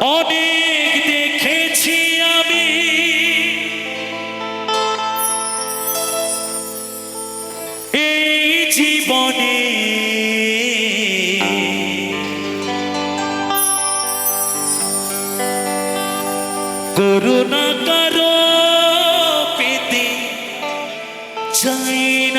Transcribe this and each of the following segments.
অনেক দেখেছি আমি। এই জীবনে করুণা করো পেতে চাই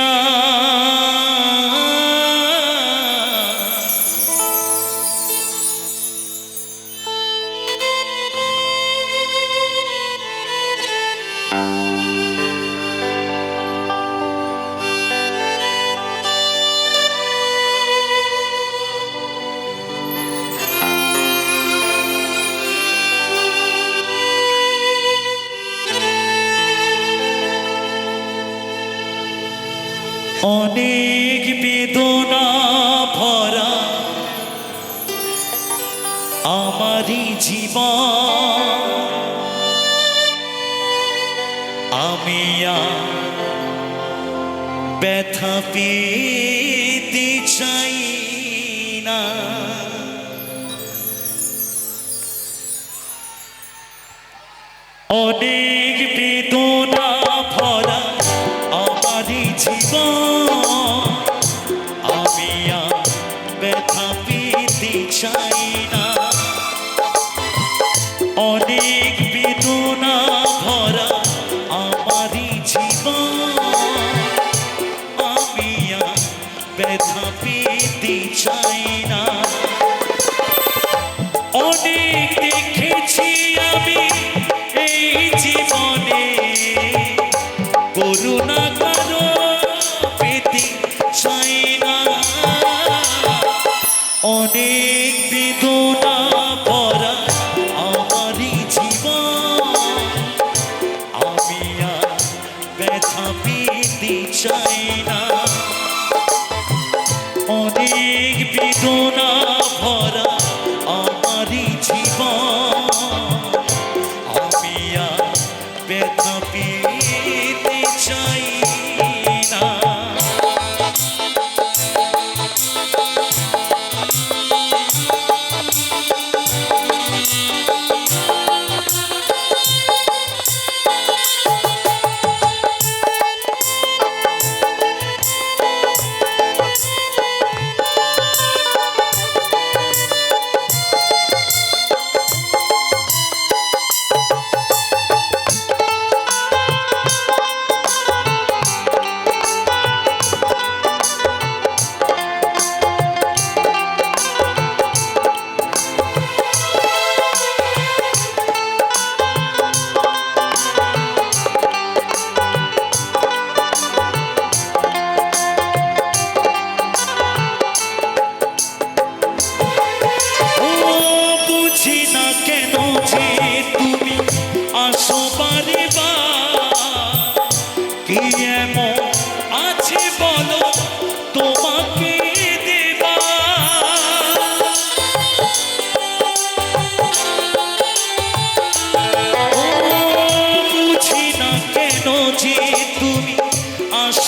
অনেক বেদনা ভরা আমারই জীবন। আমি ব্যথা পেতে চাই না। অনেক বেদনা ভরা আমারই জীবন। চাই না অনেক বেদনা ভরা আমারই জীবন। আমি আর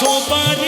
সবার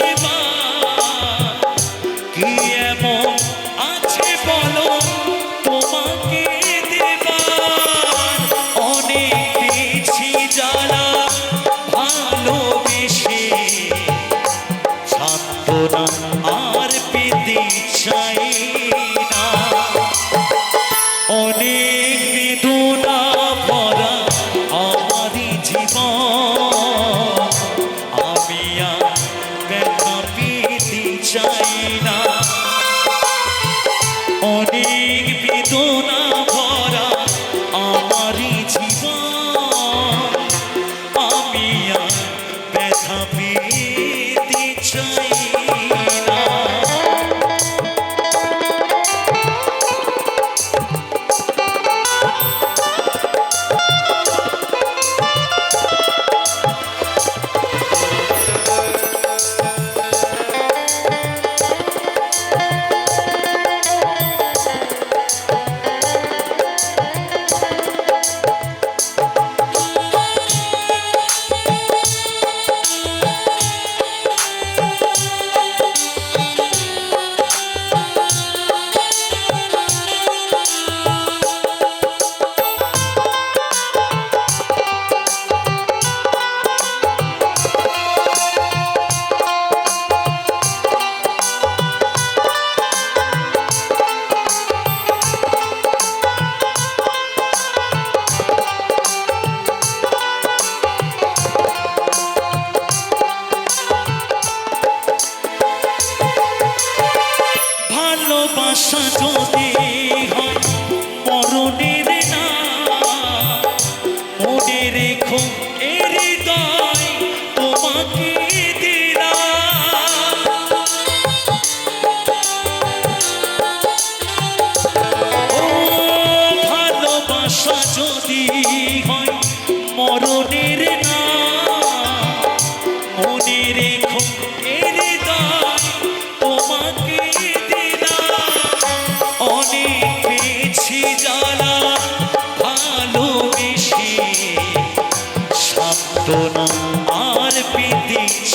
আশা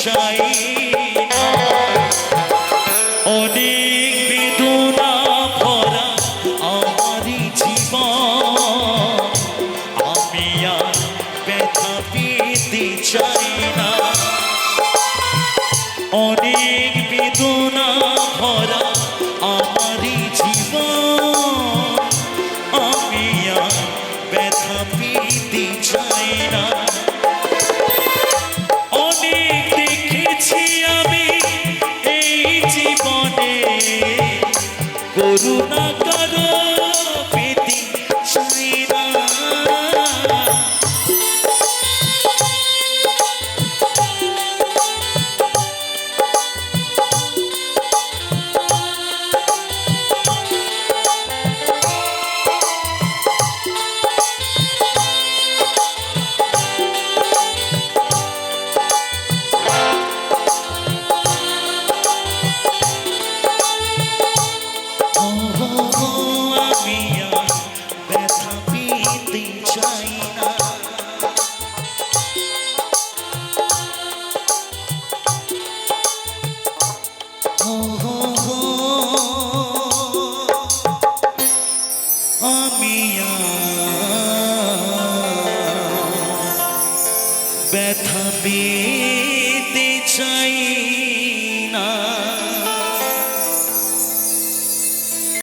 পেতে অনেক